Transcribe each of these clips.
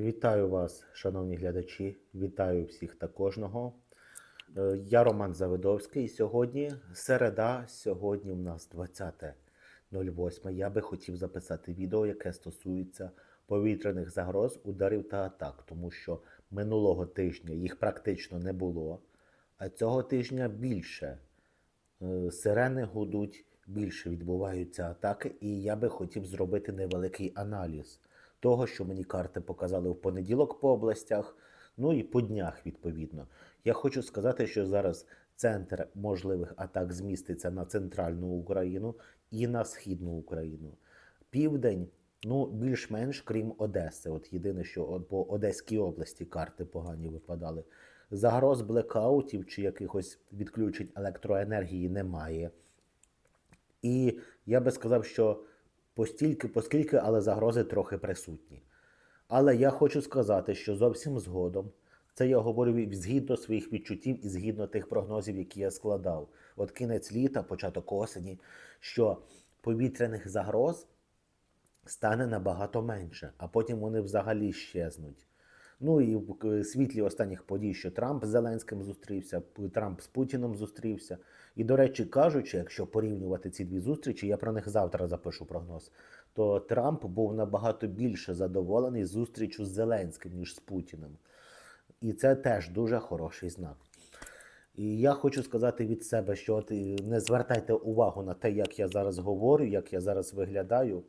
Вітаю вас, шановні глядачі. Вітаю всіх та кожного. Е, Я Роман Завидовський. Сьогодні середа, сьогодні у нас 20.08. Я би хотів записати відео, яке стосується повітряних загроз, ударів та атак, тому що минулого тижня їх практично не було, а цього тижня більше. Е, Сирени гудуть, більше відбуваються атаки, і я би хотів зробити невеликий аналіз того, що мені карти показали в понеділок по областях, ну і по днях, відповідно. Я хочу сказати, що зараз центр можливих атак зміститься на центральну Україну і на східну Україну. Південь, ну, більш-менш, крім Одеси. От єдине, що по Одеській області карти погані випадали. Загроз блекаутів чи якихось відключень електроенергії немає. І я би сказав, що постільки, поскільки, але загрози трохи присутні. Але я хочу сказати, що зовсім згодом, це я говорю згідно своїх відчуттів і згідно тих прогнозів, які я складав. От кінець літа, початок осені, що повітряних загроз стане набагато менше, а потім вони взагалі щезнуть. Ну і в світлі останніх подій, що Трамп з Зеленським зустрівся, Трамп з Путіним зустрівся. І, до речі, кажучи, якщо порівнювати ці дві зустрічі, я про них завтра запишу прогноз, то Трамп був набагато більше задоволений зустрічю з Зеленським, ніж з Путіним. І це теж дуже хороший знак. І я хочу сказати від себе, що от не звертайте увагу на те, як я зараз говорю, як я зараз виглядаю.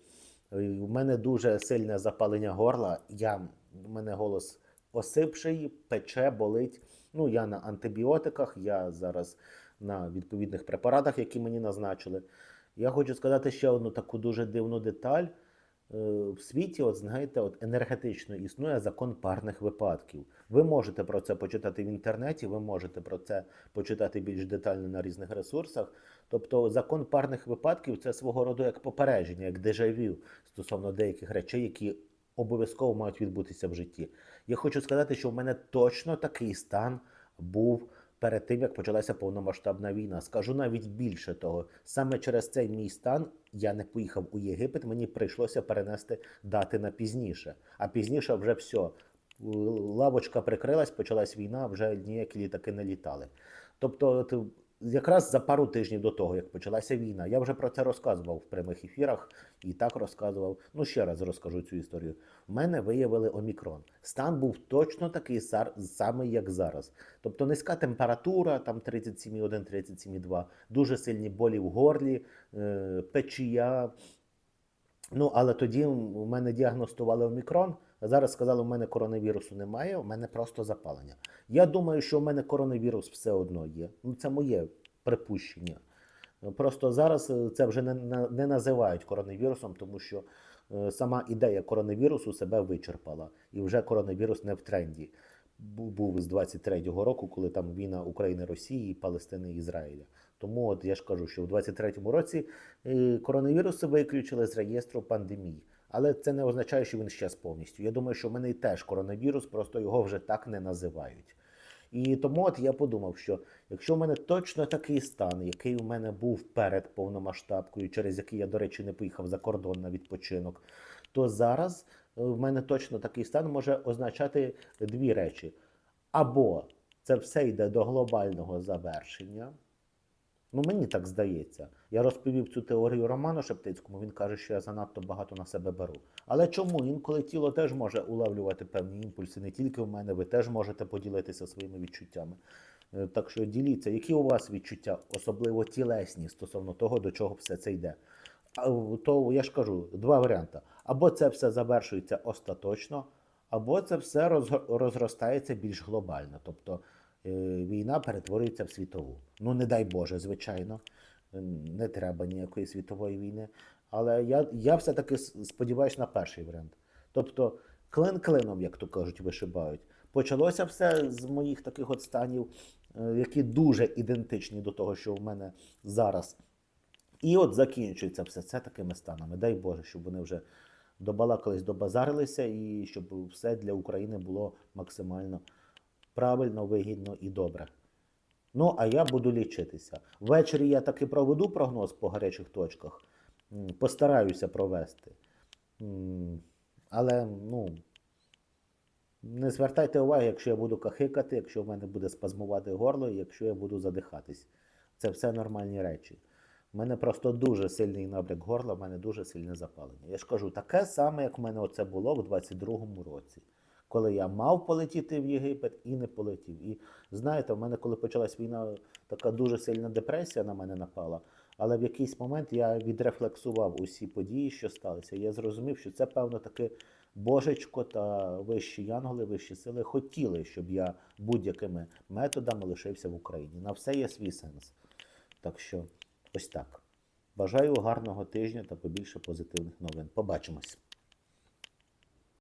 У мене дуже сильне запалення горла. Я, у мене голос осипший, пече, болить. Ну, я на антибіотиках, я зараз на відповідних препаратах, які мені назначили. Я хочу сказати ще одну таку дуже дивну деталь. Е, В світі, от знаєте, от енергетично існує закон парних випадків. Ви можете про це почитати в інтернеті, ви можете про це почитати більш детально на різних ресурсах. Тобто закон парних випадків це свого роду як попередження, як дежавю стосовно деяких речей, які обов'язково мають відбутися в житті. Я хочу сказати, що в мене точно такий стан був перед тим, як почалася повномасштабна війна. Скажу навіть більше того, саме через цей мій стан я не поїхав у Єгипет, мені прийшлося перенести дати на пізніше. А пізніше вже все. Лавочка прикрилась, почалась війна, вже ніякі літаки не літали. Тобто, якраз за пару тижнів до того, як почалася війна, я вже про це розказував в прямих ефірах і так розказував. Ну ще раз розкажу цю історію. У мене виявили омікрон. Стан був точно такий самий, як зараз. Тобто низька температура, там 37,1, 37,2, дуже сильні болі в горлі, е, печія. Ну, але тоді у мене діагностували омікрон. Зараз сказали, у мене коронавірусу немає, у мене просто запалення. Я думаю, що у мене коронавірус все одно є. Ну, це моє припущення. Просто зараз е, це вже не, не називають коронавірусом, тому що е, сама ідея коронавірусу себе вичерпала. І вже коронавірус не в тренді. Був з 23-го року, коли там війна України, Росії, Палестини Ізраїля. Тому от я ж кажу, що в 23-му році е, коронавірус виключили з реєстру пандемій. Але це не означає, що він щез повністю. Я думаю, що в мене і теж коронавірус, просто його вже так не називають. І тому от я подумав, що якщо в мене точно такий стан, який у мене був перед повномасштабкою, через який я, до речі, не поїхав за кордон на відпочинок, то зараз е, в мене точно такий стан може означати дві речі. Або це все йде до глобального завершення. Ну, мені так здається. Я розповів цю теорію Роману Шептицькому, він каже, що я занадто багато на себе беру. Але чому? Інколи тіло теж може улавлювати певні імпульси, не тільки в мене, ви теж можете поділитися своїми відчуттями. Е, Так що діліться, які у вас відчуття, особливо тілесні, стосовно того, до чого все це йде. То я ж кажу, два варіанти. Або це все завершується остаточно, або це все розростається більш глобально. Тобто е, війна перетворюється в світову. Ну, не дай Боже, звичайно, не треба ніякої світової війни. Але я, я все-таки сподіваюся на перший варіант. Тобто, клин клином, як то кажуть, вишибають. Почалося все з моїх таких от станів, е, які дуже ідентичні до того, що в мене зараз. І от закінчується все це такими станами. Дай Боже, щоб вони вже добалакались, добазарилися, і щоб все для України було максимально правильно, вигідно і добре. Ну, а я буду лічитися. Ввечері я таки проведу прогноз по гарячих точках. Постараюся провести. Але, ну, Не звертайте уваги, якщо я буду кахикати, якщо в мене буде спазмувати горло, якщо я буду задихатись. Це все нормальні речі. У мене просто дуже сильний набряк горла, в мене дуже сильне запалення. Я ж кажу, таке саме, як в мене оце було в 22-му році, коли я мав полетіти в Єгипет і не полетів. І знаєте, в мене, коли почалась війна, така дуже сильна депресія на мене напала. Але в якийсь момент я відрефлексував усі події, що сталися. Я зрозумів, що це, певно, таки Божечко та вищі янголи, вищі сили хотіли, щоб я будь-якими методами лишився в Україні. На все є свій сенс. Так що ось так. Бажаю гарного тижня та побільше позитивних новин. Побачимось.